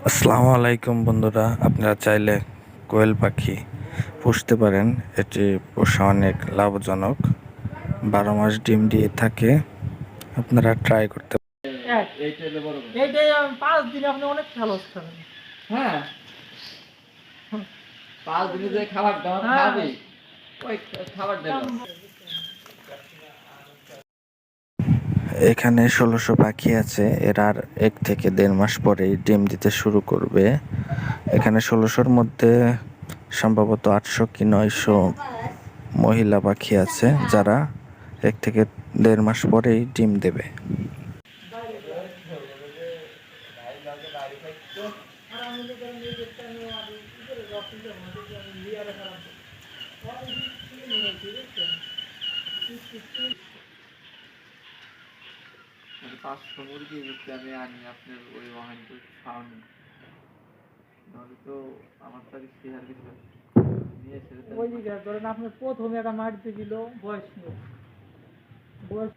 আসসালামু আলাইকুম বন্ধুরা আপনারা চাইলে কোয়েল পাখি পুষতে পারেন। এটি পোষা অনেক লাভজনক। বারো মাস ডিম দিয়ে থাকে আপনারা ট্রাই করতে পাঁচ দিনে আপনি অনেক ভালো হ্যাঁ। পাঁচ দিনে যে খাবার দাবার। খাবে ওই খাবার দেবে এখানে ষোলোশো পাখি আছে। এরা আর এক থেকে দেড় মাস পরেই ডিম দিতে শুরু করবে। এখানে ষোলোশোর মধ্যে সম্ভবত আটশো কি নয়শো মহিলা পাখি আছে, যারা এক থেকে দেড় মাস পরেই ডিম দেবে। মানে পাঁচশো মুরগি যদি আমি আনি আপনার ওই ওয়াহান খাওয়ানি নাহলে তো আমার তো আর শেয়ার কিছু নিয়ে সেটা তো ওই দিকে ধরেন আপনি প্রথমে একটা মাটিতে দিল বয়স নিয়ে বয়স